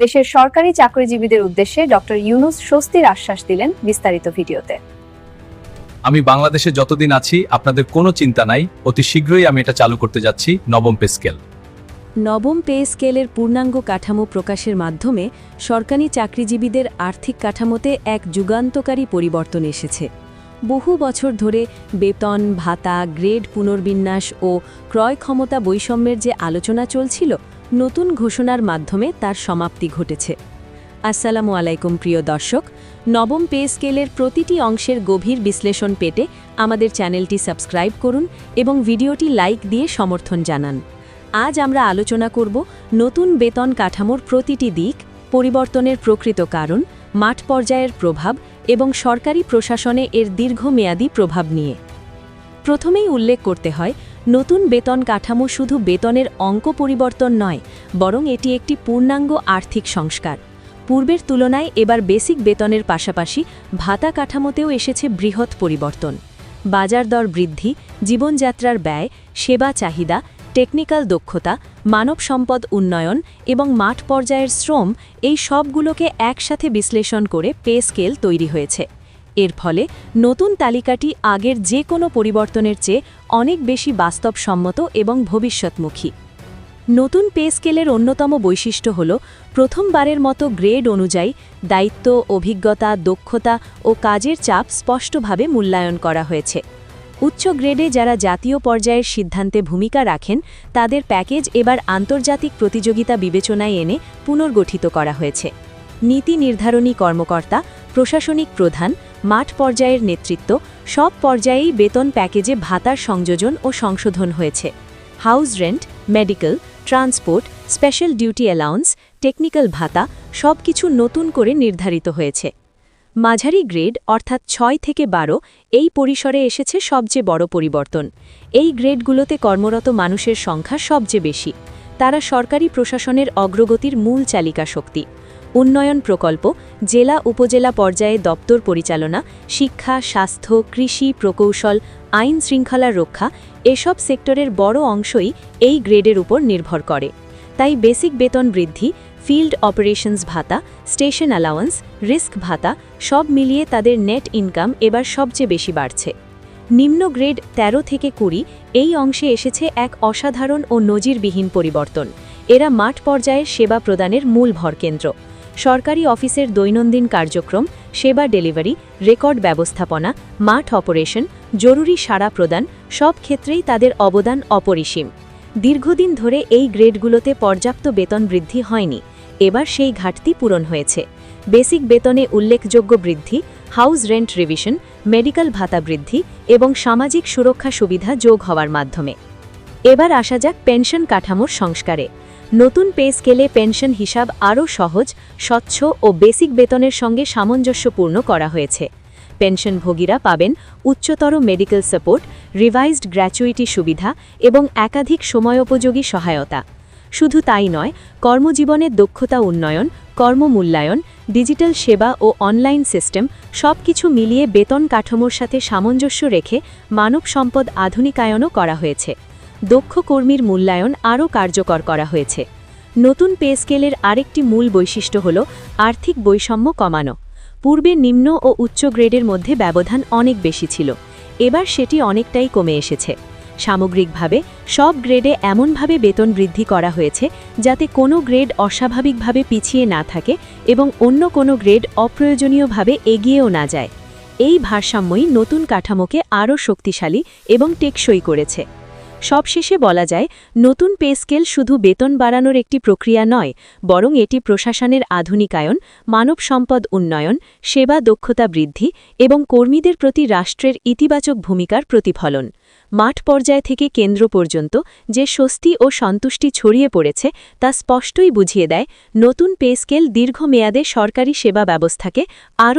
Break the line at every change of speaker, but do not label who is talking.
দেশের সরকারি চাকরিজীবীদের উদ্দেশ্যে ডক্টর ইউনুস স্বস্তির আশ্বাস দিলেন বিস্তারিত ভিডিওতে।
আমি বাংলাদেশে যতদিন আছি আপনাদের কোনো চিন্তা নাই অতি শীঘ্রই আমি এটা চালু করতে যাচ্ছি নবম পে স্কেল।
নবম পে স্কেলের পূর্ণাঙ্গ কাঠামো প্রকাশের মাধ্যমে সরকারি চাকরিজীবীদের আর্থিক কাঠামোতে এক যুগান্তকারী পরিবর্তন এসেছে। বহু বছর ধরে বেতন ভাতা গ্রেড পুনর্বিন্যাস ও ক্রয় ক্ষমতা বৈষম্যের যে আলোচনা চলছিল নতুন ঘোষণার মাধ্যমে তার সমাপ্তি ঘটেছে। আসসালামু আলাইকুম, প্রিয় দর্শক। নবম পে স্কেলের প্রতিটি অংশের গভীর বিশ্লেষণ পেতে আমাদের চ্যানেলটি সাবস্ক্রাইব করুন এবং ভিডিওটি লাইক দিয়ে সমর্থন জানান। আজ আমরা আলোচনা করব নতুন বেতন কাঠামোর প্রতিটি দিক, পরিবর্তনের প্রকৃত কারণ, মাঠ পর্যায়ের প্রভাব এবং সরকারি প্রশাসনে এর দীর্ঘমেয়াদী প্রভাব নিয়ে। প্রথমেই উল্লেখ করতে হয় নতুন বেতন কাঠামো শুধু বেতনের অঙ্ক পরিবর্তন নয়, বরং এটি একটি পূর্ণাঙ্গ আর্থিক সংস্কার। পূর্বের তুলনায় এবার বেসিক বেতনের পাশাপাশি ভাতা কাঠামোতেও এসেছে বৃহৎ পরিবর্তন। বাজার দর বৃদ্ধি, জীবনযাত্রার ব্যয়, সেবা চাহিদা, টেকনিক্যাল দক্ষতা, মানব সম্পদ উন্নয়ন এবং মাঠ পর্যায়ের শ্রম এই সবগুলোকে একসাথে বিশ্লেষণ করে পে স্কেল তৈরি হয়েছে। এর ফলে নতুন তালিকাটি আগের যে কোনো পরিবর্তনের চেয়ে অনেক বেশি বাস্তবসম্মত এবং ভবিষ্যৎমুখী। নতুন পে স্কেলের অন্যতম বৈশিষ্ট্য হল, প্রথমবারের মতো গ্রেড অনুযায়ী দায়িত্ব, অভিজ্ঞতা, দক্ষতা ও কাজের চাপ স্পষ্টভাবে মূল্যায়ন করা হয়েছে। উচ্চ গ্রেডে যারা জাতীয় পর্যায়ের সিদ্ধান্তে ভূমিকা রাখেন, তাদের প্যাকেজ এবার আন্তর্জাতিক প্রতিযোগিতা বিবেচনায় এনে পুনর্গঠিত করা হয়েছে। নীতি নির্ধারণী কর্মকর্তা, প্রশাসনিক প্রধান মাঠ পর্যায়ের নেতৃত্ব, সব পর্যায়েই বেতন প্যাকেজে ভাতার সংযোজন ও সংশোধন হয়েছে। House rent, medical, transport, special duty allowance, technical ভাতা সব কিছু নতুন করে নির্ধারিত হয়েছে। মাঝারি গ্রেড অর্থাৎ ছয় থেকে বারো এই পরিসরে এসেছে সবচেয়ে বড় পরিবর্তন। এই গ্রেডগুলোতে কর্মরত মানুষের সংখ্যা সবচেয়ে বেশি। তারা সরকারি প্রশাসনের অগ্রগতির মূল চালিকা শক্তি উন্নয়ন প্রকল্প, জেলা উপজেলা পর্যায়ে দপ্তর পরিচালনা, শিক্ষা, স্বাস্থ্য, কৃষি প্রকৌশল, আইন শৃঙ্খলার রক্ষা এসব সেক্টরের বড় অংশই এই গ্রেডের উপর নির্ভর করে। তাই বেসিক বেতন বৃদ্ধি, ফিল্ড অপারেশনস ভাতা, স্টেশন অ্যালাউন্স রিস্ক ভাতা সব মিলিয়ে তাদের নেট ইনকাম এবার সবচেয়ে বেশি বাড়ছে। নিম্ন গ্রেড ১৩ থেকে কুড়ি এই অংশে এসেছে এক অসাধারণ ও নজিরবিহীন পরিবর্তন। এরা মাঠ পর্যায়ে সেবা প্রদানের মূল ভরকেন্দ্র। সরকারি অফিসের দৈনন্দিন কার্যক্রম, সেবা ডেলিভারি, রেকর্ড ব্যবস্থাপনা, মাঠ অপারেশন, জরুরি সাড়া প্রদান, সব ক্ষেত্রেই তাদের অবদান অপরিসীম। দীর্ঘদিন ধরে এই গ্রেডগুলোতে পর্যাপ্ত বেতন বৃদ্ধি হয়নি। এবার সেই ঘাটতি পূরণ হয়েছে। বেসিক বেতনে উল্লেখযোগ্য বৃদ্ধি, হাউস রেন্ট রিভিশন, মেডিকেল ভাতা বৃদ্ধি এবং সামাজিক সুরক্ষা সুবিধা যোগ হওয়ার মাধ্যমে। এবার আসা যাক পেনশন কাঠামোর সংস্কারে। নতুন পে স্কেলে পেনশন হিসাব আরও সহজ, স্বচ্ছ ও বেসিক বেতনের সঙ্গে সামঞ্জস্যপূর্ণ করা হয়েছে। পেনশনভোগীরা পাবেন উচ্চতর মেডিকেল সাপোর্ট, রিভাইজড গ্র্যাচুইটি সুবিধা এবং একাধিক সময়োপযোগী সহায়তা। শুধু তাই নয় কর্মজীবনের দক্ষতা উন্নয়ন, কর্মমূল্যায়ন, ডিজিটাল সেবা ও অনলাইন সিস্টেম সবকিছু মিলিয়ে বেতন কাঠামোর সাথে সামঞ্জস্য রেখে মানব সম্পদ আধুনিকায়নও করা হয়েছে। দক্ষ কর্মীর মূল্যায়ন আরও কার্যকর করা হয়েছে। নতুন পে স্কেলের আরেকটি মূল বৈশিষ্ট্য হল আর্থিক বৈষম্য কমানো। পূর্বে নিম্ন ও উচ্চ গ্রেডের মধ্যে ব্যবধান অনেক বেশি ছিল। এবার সেটি অনেকটাই কমে এসেছে। সামগ্রিকভাবে, সব গ্রেডে এমনভাবে বেতন বৃদ্ধি করা হয়েছে যাতে কোনো গ্রেড অস্বাভাবিকভাবে পিছিয়ে না থাকে এবং অন্য কোনো গ্রেড অপ্রয়োজনীয়ভাবে এগিয়েও না যায়। এই ভারসাম্যই নতুন কাঠামোকে আরও শক্তিশালী এবং টেকসই করেছে। সবশেষে বলা যায়, নতুন পে স্কেল শুধু বেতন বাড়ানোর একটি প্রক্রিয়া নয়, বরং এটি প্রশাসনের আধুনিকায়ন, মানব সম্পদ উন্নয়ন, সেবা দক্ষতা বৃদ্ধি এবং কর্মীদের প্রতি রাষ্ট্রের ইতিবাচক ভূমিকার প্রতিফলন। মাঠ পর্যায় থেকে কেন্দ্র পর্যন্ত যে স্বস্তি ও সন্তুষ্টি ছড়িয়ে পড়েছে, তা স্পষ্টই বুঝিয়ে দেয়, নতুন পে স্কেল দীর্ঘমেয়াদে সরকারি সেবা ব্যবস্থাকে আরও